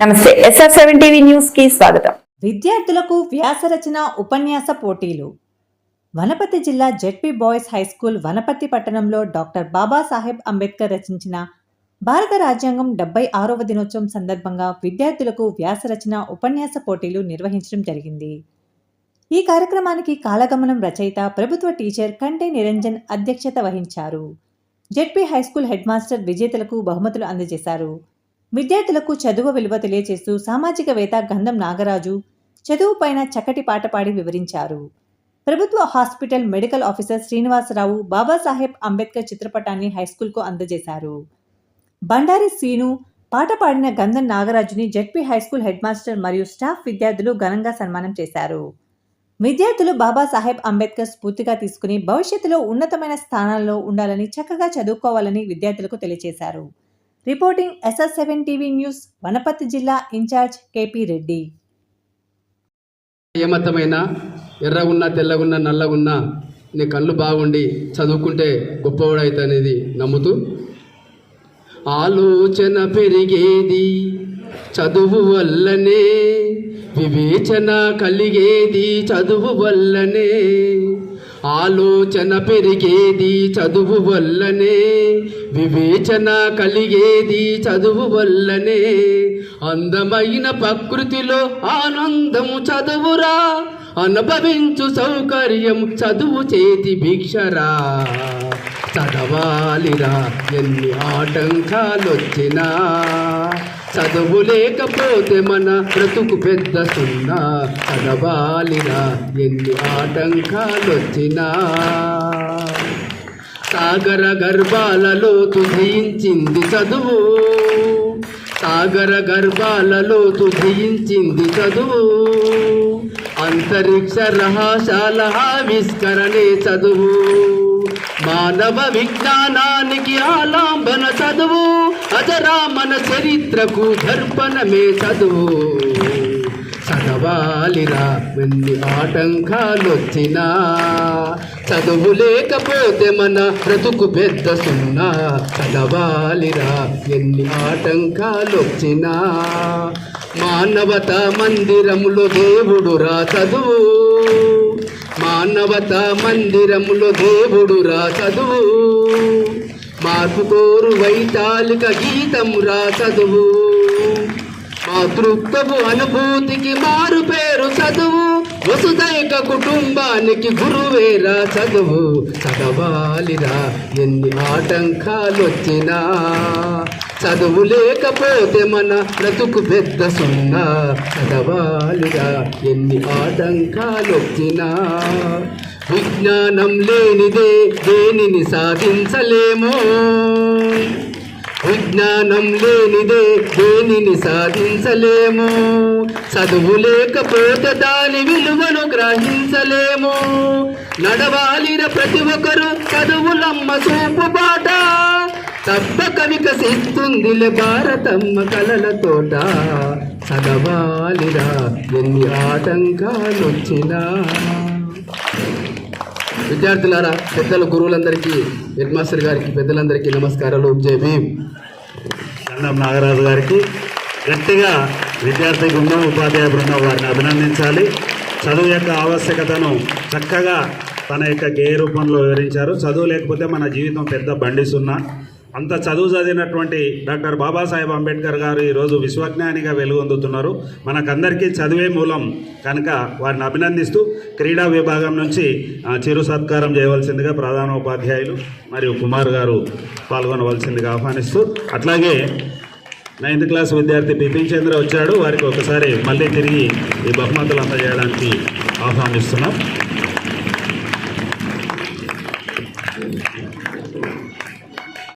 నమస్తే SR seven TV న్యూస్కి స్వాగతం. విద్యార్థులకు వ్యాసరచన ఉపన్యాస పోటీలు. వనపతి జిల్లా ZP boys high school Wanaparthy పట్టణంలో డాక్టర్ బాబాసాహెబ్ అంబేద్కర్ రచించిన భారత రాజ్యాంగం డెబ్బై ఆరవ దినోత్సవం సందర్భంగా విద్యార్థులకు వ్యాసరచన ఉపన్యాస పోటీలు నిర్వహించడం జరిగింది. ఈ కార్యక్రమానికి కాలగమనం రచయిత ప్రభుత్వ టీచర్ కంటే నిరంజన్ అధ్యక్షత వహించారు. ZP high school head master విజేతలకు బహుమతులు అందజేశారు. విద్యార్థులకు చదువు విలువ తెలియజేస్తూ సామాజికవేత్త గంధం నాగరాజు చదువు పైన చక్కటి పాట పాడి వివరించారు. ప్రభుత్వ hospital medical officer Srinivasarao Babasaheb Ambedkar చిత్రపటాన్ని హైస్కూల్కు అందజేశారు. బండారి సీను పాట పాడిన Gandham నాగరాజుని ZP high school head master మరియు స్టాఫ్ విద్యార్థులు ఘనంగా సన్మానం చేశారు. విద్యార్థులు బాబాసాహెబ్ అంబేద్కర్ స్ఫూర్తిగా తీసుకుని భవిష్యత్తులో ఉన్నతమైన స్థానాల్లో ఉండాలని చక్కగా చదువుకోవాలని విద్యార్థులకు తెలియజేశారు reporting SS seven TV news Wanaparthy జిల్లా ఇన్ఛార్జ్ కేపీ రెడ్డి. ఏ మతమైనా ఎర్రగున్నా తెల్లగున్నా నల్లగున్నా నీ కళ్ళు బాగుండి చదువుకుంటే గొప్పవాడైతే అనేది నమ్ముతూ ఆలోచన పెరిగేది చదువు వల్లనే వివేచన కలిగేది చదువు వల్లనే. ఆలోచన పెరిగేది చదువు వల్లనే వివేచన కలిగేది చదువు వల్లనే. అందమైన ప్రకృతిలో ఆనందము చదువురా అనుభవించు సౌకర్యం చదువు చేతి భిక్షరా. చదవాలిరా ఎన్ని ఆటంకాలొచ్చినా. చదువు లేకపోతే మన బ్రతుకు పెద్ద సున్నా. చదవాలిరా ఎన్ని ఆటంకాలొచ్చినా. సాగర గర్భాలలో తుధించింది చదువు. సాగర గర్భాలలో తుధించింది చదువు. అంతరిక్ష రహస్యాల ఆవిష్కరణే చదువు. మానవ విజ్ఞానానికి ఆలాంబన చదువు. అజరామన చరిత్రకు దర్పణమే చదువు చదవాలిరా ఎన్ని ఆటంకాలొచ్చినా. చదువు లేకపోతే మన బ్రతుకు పెద్ద సున్నా. చదవాలిరా ఎన్ని ఆటంకాలొచ్చినా. మానవత మందిరములో దేవుడు రా చదువు. మానవత మందిరములో దేవుడు రా చదువు. మార్పు వైతాలిక గీతం రా చదువు మాతృత్వపు అనుభూతికి మారు పేరు చదువు. వసుదైక కుటుంబానికి గురువేరా చదువు చదవాలిరా ఎన్ని ఆటంకాలొచ్చినా. చదువు లేకపోతే మన బ్రతుకు పెద్ద సున్నా. చదవాలిరా ఎన్ని ఆటంకాలొచ్చినా. విజ్ఞానం లేనిదే దేనిని సాధించలేమో. విజ్ఞానం లేనిదే దేనిని సాధించలేము. చదువు లేకపోతే దాని విలువను గ్రహించలేము. నడవాలిర ప్రతి ఒక్కరు చదువులమ్మ సూపు బాట. తప్పక వికసిస్తుందిలే భారతమ్మ కలల తోట. చదవాలిరా ఎన్ని ఆటంకాలొచ్చినా. విద్యార్థులారా పెద్దల గురువులందరికీ హెడ్ మాస్టర్ గారికి పెద్దలందరికీ నమస్కారాలు. జై భీమ్. గంధం నాగరాజు గారికి గట్టిగా విద్యార్థి బృందం ఉపాధ్యాయ బృందం వారిని అభినందించాలి. చదువు యొక్క ఆవశ్యకతను చక్కగా తన యొక్క గేయ రూపంలో వివరించారు. చదువు లేకపోతే మన జీవితం పెద్ద బండి సున్నా. అంత చదువు చదివినటువంటి డాక్టర్ బాబాసాహెబ్ అంబేద్కర్ గారు ఈరోజు విశ్వజ్ఞానిగా వెలుగొందుతున్నారు. మనకందరికీ చదువే మూలం కనుక వారిని అభినందిస్తూ క్రీడా విభాగం నుంచి చిరు సత్కారం చేయవలసిందిగా ప్రధాన ఉపాధ్యాయులు మరియు కుమార్ గారు పాల్గొనవలసిందిగా ఆహ్వానిస్తూ అట్లాగే నైన్త్ క్లాస్ విద్యార్థి బిపిన్ చంద్ర వచ్చాడు. వారికి ఒకసారి మళ్ళీ తిరిగి ఈ బహుమతులు అందజేయడానికి ఆహ్వానిస్తున్నాం.